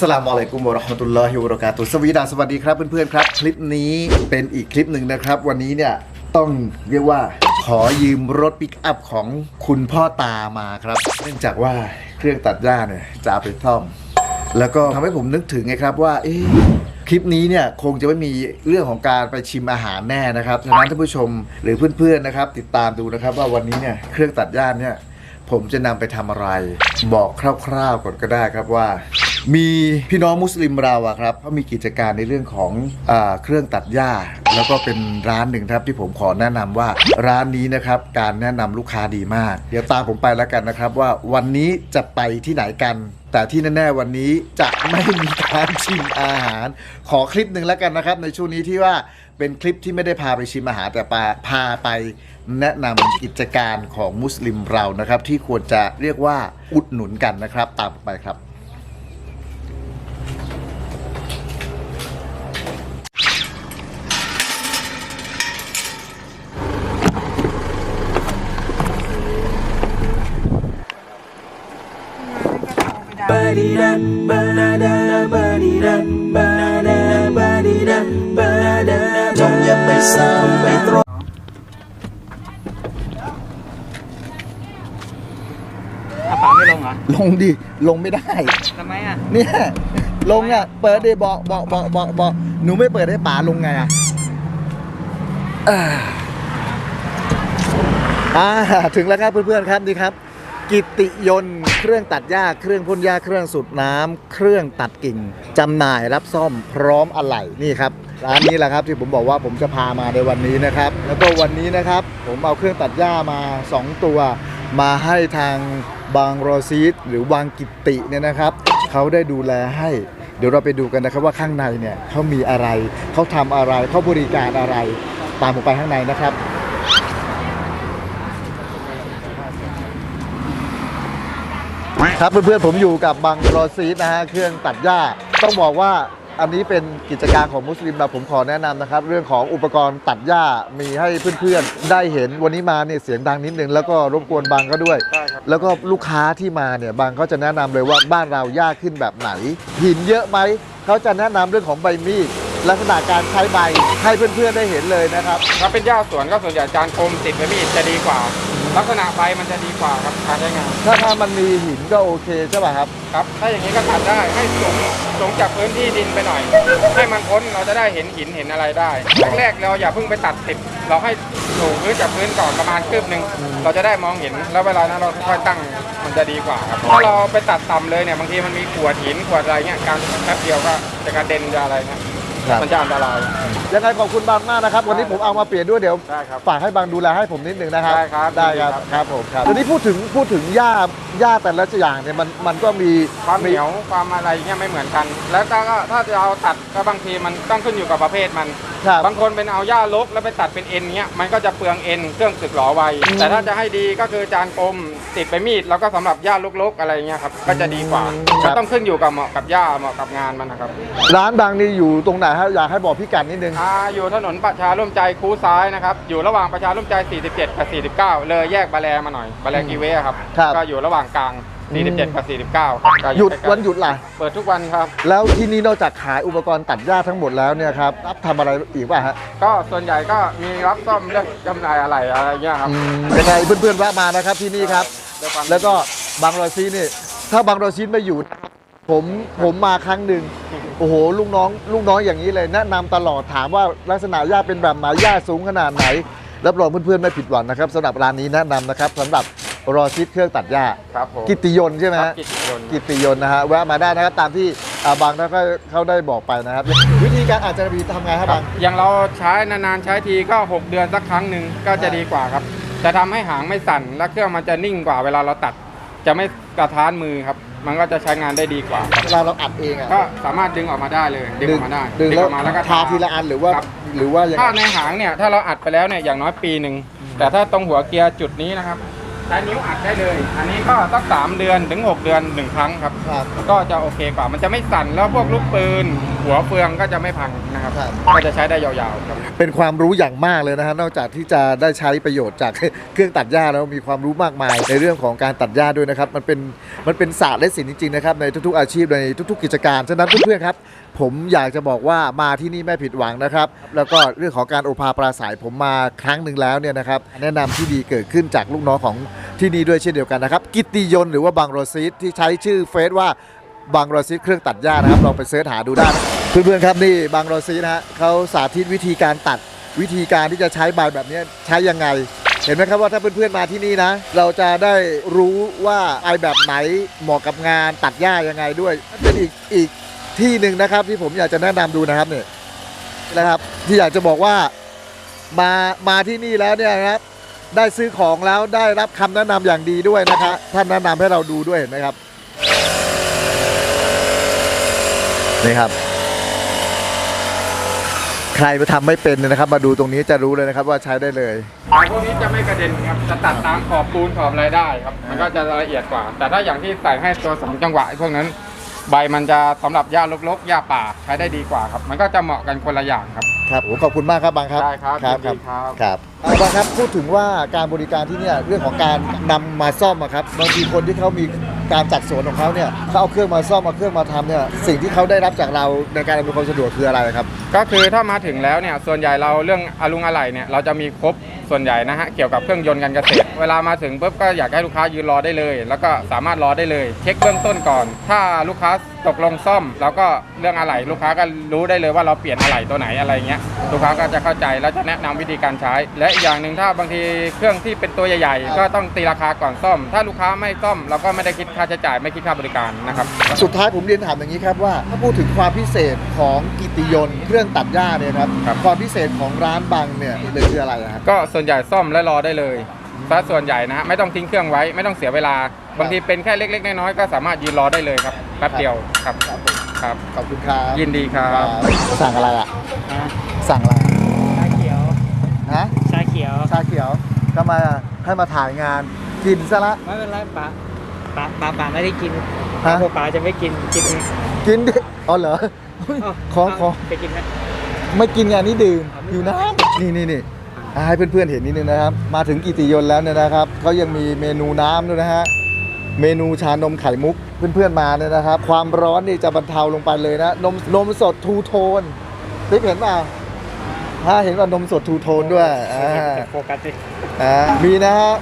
สลามอะลัยกุมวะราะห์มะตุลลอฮิวะบะเราะกาตุฮ์สวีดาสวัสดีครับเพื่อนๆครับ คลิปนี้เป็นอีกคลิปหนึ่งนะครับ วันนี้เนี่ยต้องเรียกว่าขอยืมรถปิกอัพของคุณพ่อตามาครับ เนื่องจากว่าเครื่องตัดหญ้าเนี่ยจะเอาไปซ่อม แล้วก็ทำให้ผมนึกถึงไงครับว่าเอ๊ะคลิปนี้เนี่ยคงจะไม่มีเรื่องของการไปชิมอาหารแน่นะครับฉะนั้นท่านผู้ชมหรือเพื่อนๆนะครับ ติดตามดูนะครับว่าวันนี้เนี่ยเครื่องตัดหญ้าเนี่ยผมจะนำไปทำอะไร บอกคร่าวๆก่อนก็ได้ครับว่า มีพี่น้องมุสลิมเราอะครับเขามีกิจการในเรื่องของอาเครื่องตัดหญ้า แล้วก็เป็นร้านหนึ่งครับที่ผมขอแนะนำว่าร้านนี้นะครับการแนะนำลูกค้าดีมาก เดี๋ยวตามผมไปแล้วกันนะครับ ว่าวันนี้จะไปที่ไหนกัน แต่ที่แน่ๆวันนี้จะไม่มีการชิมอาหาร ขอคลิปหนึ่งแล้วกันนะครับ ในช่วงนี้ที่ว่าเป็นคลิปที่ไม่ได้พาไปชิมอาหารแต่พาพาไป แนะนำกิจการของมุสลิมเรานะครับ ที่ควรจะเรียกว่าอุดหนุนกันนะครับ ตามไปครับ จงอย่าไปซ้ำไปตรงอะป๋าไม่ลงเหรอลงดิ ลงไม่ได้ ทำไมอะ เนี่ย ลงอะ เปิดดิบอกบอกบอกบอกบอกหนูไม่เปิดให้ป๋าลงไงอะอ่าอ่าถึงแล้วครับเพื่อนๆครับนี่ครับ กิติยนต์เครื่องตัดหญ้าเครื่องพ่นหญ้าเครื่องสูบน้ำเครื่องตัดกิ่งจำหน่ายรับซ่อมพร้อมอะไหล่นี่ครับร้านนี้แหละครับที่ผมบอกว่าผมจะพามาในวันนี้นะครับ แล้วก็วันนี้นะครับ ผมเอาเครื่องตัดหญ้ามา 2 ตัว มาให้ทางบางรอซีดหรือบางกิตติเนี่ยนะครับเขาได้ดูแลให้ เดี๋ยวเราไปดูกันนะครับว่าข้างในเนี่ยเขามีอะไรเขาทำอะไรเขาบริการอะไร ตามผมไปข้างในนะครับ ครับเพื่อนๆผมอยู่กับบางรอซีดนะฮะเครื่องตัดหญ้า ต้องบอกว่าอันนี้เป็นกิจการของมุสลิมเราผมขอแนะนำนะครับ เรื่องของอุปกรณ์ตัดหญ้ามีให้เพื่อนๆ ได้เห็นวันนี้มาเนี่ยเสียงดังนิดนึง แล้วก็รบกวนบางก็ด้วย แล้วก็ลูกค้าที่มาเนี่ยบางก็จะแนะนำเลยว่าบ้านเราหญ้าขึ้นแบบไหน หินเยอะไหมเขาจะแนะนำเรื่องของใบมีดลักษณะการใช้ใบให้เพื่อนๆได้เห็นเลยนะครับถ้าเป็นหญ้าสวนก็ส่วนใหญ่จานคมติดไว้มีดจะดีกว่า ลักษณะใบมันจะดีกว่าครับการใช้งานถ้าถ้ามันมีหินก็โอเคใช่ป่ะครับครับ ถ้าอย่างนี้ก็ตัดได้ให้สูงสูงจากพื้นที่ดินไปหน่อย ให้มันพ้นเราจะได้เห็นหินเห็นอะไรได้แรกๆเราอย่าเพิ่งไปตัดติดเราให้สูงพื้นจากพื้นก่อนประมาณคืบหนึ่งเราจะได้มองเห็นแล้วเวลานั้นเราค่อยตั้งมันจะดีกว่าครับถ้าเราไปตัดต่ำเลยเนี่ยบางทีมันมีขวดหินขวดอะไรเงี้ยการแป๊บเดียวก็จะกระเด็นจะอะไรเงี้ยครับมันจะอันตราย ยังไงขอบคุณบางมากนะครับ วันนี้ผมเอามาเปลี่ยนด้วยเดี๋ยวได้ครับฝากให้บางดูแลให้ผมนิดนึงนะครับได้ครับได้ครับยินดีครับ ครับผมครับทีนี้พูดถึงพูดถึงหญ้าหญ้าแต่ละอย่างเนี่ยมันมันก็มีความเหนียวความอะไรเงี้ยไม่เหมือนกัน แล้วก็ถ้าจะเอาตัดก็บางทีมันต้องขึ้นอยู่กับประเภทมันครับบางคนเป็นเอาหญ้าลกแล้วไปตัดเป็นเอ็นเงี้ยมันก็จะเปลืองเอ็นเครื่องสึกหรอไว อืม แต่ถ้าจะให้ดีก็คือจานกลมติดไปมีดแล้วก็สำหรับหญ้าลกๆอะไรเงี้ยครับก็จะดีกว่าก็ต้องขึ้นอยู่กับเหมาะกับหญ้าเหมาะกับงานมันนะครับร้านบางนี่อยู่ตรงไหนฮะอยากให้บอกพี่กัดนิดนึง อ่าอยู่ถนนประชาร่วมใจคูซ้ายนะครับอยู่ระหว่างประชาร่วมใจ 47 กับ 49 เลยแยกบาแลมาหน่อยบาแลกีเวะครับครับ ก็อยู่ระหว่างกลาง 47กับ49ครับก็หยุดใกล้ๆวันหยุดล่ะ เปิดทุกวันครับ แล้วที่นี่นอกจากขายอุปกรณ์ตัดหญ้าทั้งหมดแล้วเนี่ยครับรับทำอะไรอีกป่ะฮะก็ส่วนใหญ่ก็มีรับซ่อมเรื่องจำหน่ายอะไรอะไรเงี้ยครับอืมยังไงเพื่อนๆแวะมานะครับที่นี่ครับ ด้วยความแล้วก็บางรอยซีนี่ ถ้าบางรอยซีไม่อยู่นะครับผมผมมาครั้งหนึ่งโอ้โหลูกน้องลูกน้องอย่างนี้เลย แนะนำตลอดถามว่าลักษณะหญ้าเป็นแบบไหนหญ้าสูงขนาดไหนรับรองเพื่อนๆไม่ผิดหวังนะครับสำหรับร้านนี้แนะนำนะครับสำหรับ รอซิดเครื่องตัดหญ้า ครับผมกิตติยนต์ใช่ไหมครัฮะบกิจยนต์กิตติยนต์นะฮะแวะมาได้นะครับตามที่อ่าบางท่านก็เขาได้บอกไปนะครับ วิธีการอาจจะมีทำไงครับบาง อย่างเราใช้นานๆใช้ทีก็ 6 เดือนสักครั้งหนึ่งก็จะดีกว่าครับ จะทำให้หางไม่สั่นและเครื่องมันจะนิ่งกว่าเวลาเราตัด จะไม่กระท้านมือครับ มันก็จะใช้งานได้ดีกว่า เวลาเราอัดเองอะก็สามารถดึงออกมาได้เลย ดึงออกมาได้ดึงดึงแล้อวอกมาแล้วก็ทาทีละอันหรือว่าครับ หรือว่ายังไงถ้าในหางเนี่ยถ้าเราอัดไปแล้วเนี่ยอย่างน้อยปีหนึ่งแต่ถ้าตรงหัวเกียร์จุดนี้นะครับ ใช้นิ้วอัดได้เลย อันนี้ก็สักสามเดือนถึง6เดือนหนึ่งครั้งครับ ครับ ก็จะโอเคกว่า มันจะไม่สั่นแล้วพวกลูกปืน หัวเฟืองก็จะไม่พังนะครับ ครับ ก็จะใช้ได้ยาวๆครับ เป็นความรู้อย่างมากเลยนะฮะนอกจากที่จะได้ใช้ประโยชน์จาก เครื่องตัดหญ้าแล้วมีความรู้มากมาย ในเรื่องของการตัดหญ้าด้วยนะครับ มันเป็นมันเป็นศาสตร์และศิลป์จริงๆนะครับในทุกๆอาชีพในทุก ๆ กิจการฉะนั้นเพื่อนๆครับ ผมอยากจะบอกว่ามาที่นี่ไม่ผิดหวังนะครับ แล้วก็เรื่องของการโอภาปราศัยผมมาครั้งหนึ่งแล้วเนี่ยนะครับแนะนำที่ดีเกิดขึ้นจากลูกน้องของที่นี่ด้วยเช่นเดียวกันนะครับ กิตติยนต์หรือว่าบางโรซิสที่ใช้ชื่อเฟซว่าบางโรซิสเครื่องตัดหญ้านะครับลองไปเสิร์ชหาดูได้นะเพื่อนๆครับนี่บางโรซิสนะฮะเขาสาธิตวิธีการตัดวิธีการที่จะใช้ใบแบบนี้ใช้ยังไง เห็นไหมครับว่าถ้าเพื่อนๆมาที่นี่นะ เราจะได้รู้ว่าไอแบบไหนเหมาะกับงานตัดหญ้ายังไงด้วยเป็นอีกอีก ที่หนึ่งนะครับที่ผมอยากจะแนะนำดูนะครับเนี่ยนะครับที่อยากจะบอกว่ามามาที่นี่แล้วเนี่ยนะครับ ได้ซื้อของแล้วได้รับคำแนะนำอย่างดีด้วยนะครับท่านแนะนำให้เราดูด้วยเห็นไหมครับนี่ครับ ใครไปทำไม่เป็นนะครับ มาดูตรงนี้จะรู้เลยนะครับว่าใช้ได้เลยไม้พวกนี้จะไม่กระเด็นครับจะตัดตามขอบปูนขอบอะไรได้ครับ มันก็จะละเอียดกว่า แต่ถ้าอย่างที่ใส่ให้ตัวสองจังหวะพวกนั้น ใบมันจะสำหรับหญ้ารกๆหญ้าป่าใช้ได้ดีกว่าครับ มันก็จะเหมาะกันคนละอย่างครับ ครับโอ้ขอบคุณมากครับบางครับได้ครับครับยินดีครับครับเอาบางครับพูดถึงว่าการบริการที่เนี่ยเรื่องของการนำมาซ่อมอะครับบางทีคนที่เขามีการจัดสวนของเขาเนี่ยเขาเอาเครื่องมาซ่อมเอาเครื่องมาทำเนี่ยสิ่งที่เขาได้รับจากเราในการอำนวยความสะดวกคืออะไรครับ ก็คือถ้ามาถึงแล้วเนี่ยส่วนใหญ่เราเรื่องอารุงอะไหล่เนี่ยเราจะมีครบ ส่วนใหญ่นะฮะเกี่ยวกับเครื่องยนต์การเกษตร เวลามาถึงปุ๊บก็อยากให้ลูกค้ายืนรอได้เลย แล้วก็สามารถรอได้เลย เช็คเบื้องต้นก่อน ถ้าลูกค้าตกลงซ่อมเราก็เรื่องอะไหล่ลูกค้าก็รู้ได้เลยว่าเราเปลี่ยนอะไหล่ตัวไหนอะไรเงี้ยลูกค้าก็จะเข้าใจแล้วจะแนะนำวิธีการใช้ และอีกอย่างหนึ่งถ้าบางทีเครื่องที่เป็นตัวใหญ่ครับๆก็ต้องตีราคาก่อนซ่อม ถ้าลูกค้าไม่ซ่อมเราก็ไม่ได้คิดค่าใช้จ่ายไม่คิดค่าบริการนะครับ สุดท้ายผมเรียนถามอย่างนี้ครับว่า ถ้าพูดถึงความพิเศษของกิตติยนต์เครื่องตัดหญ้าเนี่ยครับครับ ความพิเศษของร้านบังเนี่ยเลยคืออะไรอะครับ ก็ส่วนใหญ่ซ่อมและรอได้เลยซะส่วนใหญ่นะฮะไม่ต้องทิ้งเครื่องไว้ไม่ต้องเสียเวลา บางทีเป็นแค่เล็ก ๆ น้อยๆก็สามารถยืนรอได้เลยครับแป๊บเดียวครับครับผมครับ ขอบคุณครับยินดีครับครับสั่งอะไรอะ สั่งอะไรชาเขียว ฮะ ชาเขียว ชาเขียวทำไมอะให้มาถ่ายงานกินซะละ ไม่เป็นไรป๋าป๋าป๋าป๋าไม่ได้กินฮะพวกป๋าจะไม่กิน กินไงกินดิอ๋อเหรอเาขอขอไปกินไหมไม่กินงานนี้ดื่มเอาไม่อยู่น้ำนี่นี่นี่อ่า ให้เพื่อนๆเห็นนิดนึงนะครับ มาถึงกิติยนแล้วเนี่ยนะครับเขายังมีเมนูน้ำด้วยนะฮะเมนูชานมไข่มุกเพื่อนๆมาเนี่ยนะครับ ความร้อนนี่จะบรรเทาลงไปเลยนะนมนมสดทูโทนติ๊กเห็นป่าถ้าเห็นว่านมสดทูโทนด้วยโฟกัสสิมีนะฮะ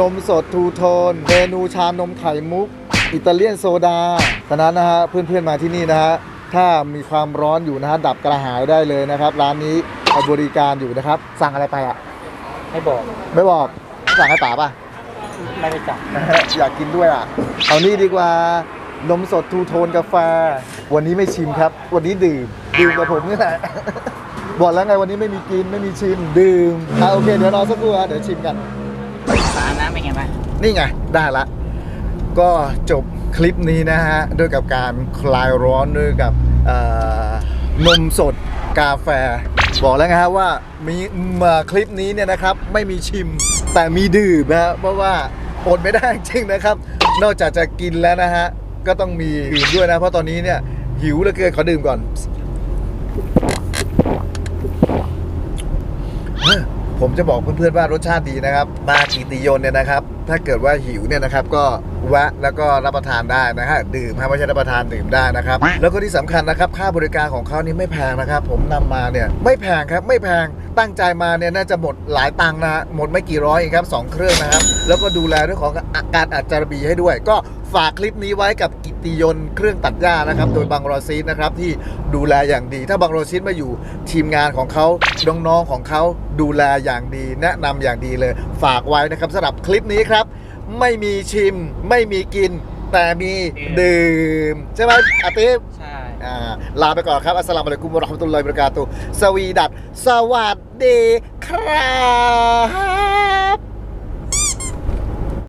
นมสดทูโทน เมนูชานมไข่มุก อิตาเลียนโซดาฉะนั้นนะฮะเพื่อนๆมาที่นี่นะฮะถ้ามีความร้อนอยู่นะฮะดับกระหายได้เลยนะครับ ร้านนี้ บริการอยู่นะครับ สั่งอะไรไปอะให้บอก ไม่บอก สั่งให้ป๋าป่ะ ไม่ได้จับ อยากกินด้วยอะ เอานี่ดีกว่านมสดทูโทนกาแฟ วันนี้ไม่ชิมครับ วันนี้ดื่ม ดื่มกับผมนี่แหละ บอกแล้วไงวันนี้ไม่มีกินไม่มีชิม ดื่มอะโอเค เดี๋ยวรอสักครู่อะเดี๋ยวชิมกัน ป๋าน้ำเป็นไงบ้างนี่ไง ได้ละ ก็จบคลิปนี้นะฮะ ด้วยกับการคลายร้อนด้วยกับเอ่อนมสดกาแฟ บอกแล้วไงฮะว่ามีมาคลิปนี้เนี่ยนะครับไม่มีชิมแต่มีดื่มนะเพราะว่าอดไม่ได้จริงนะครับ นอกจากจะกินแล้วนะฮะก็ต้องมีดื่มด้วยนะ เพราะตอนนี้เนี่ยหิวเหลือเกินขอดื่มก่อน ผมจะบอกเพื่อนๆว่ารสชาติดีนะครับ มากิติยนเนี่ยนะครับ ถ้าเกิดว่าหิวเนี่ยนะครับก็แวะแล้วก็รับประทานได้นะฮะดื่มฮะไม่ใช่รับประทานดื่มได้นะครับ แล้วก็ที่สำคัญนะครับ ค่าบริการของเขานี่ไม่แพงนะครับ ผมนำมาเนี่ยไม่แพงครับไม่แพงตั้งใจมาเนี่ยน่าจะหมดหลายตังค์นะฮะหมดไม่กี่ร้อยเองครับสองเครื่องนะครับ แล้วก็ดูแลเรื่องของอาการอัดจารบีให้ด้วย ก็ฝากคลิปนี้ไว้กับกิติยนต์เครื่องตัดหญ้านะครับ โดยบางรอซีดนะครับที่ดูแลอย่างดี ถ้าบางรอซีดมาอยู่ทีมงานของเขาน้องๆของเขาดูแลอย่างดี แนะนำอย่างดีเลย ฝากไว้นะครับสำหรับคลิปนี้ครับ ไม่มีชิม ไม่มีกิน แต่มีดื่ม ใช่ไหมอาติฟใช่ อ่าลาไปก่อนครับ อัสสลามุอะลัยกุมวะเราะห์มะตุลลอฮิวะบะเราะกาตุฮ์สวีดัตสวัสดีครับ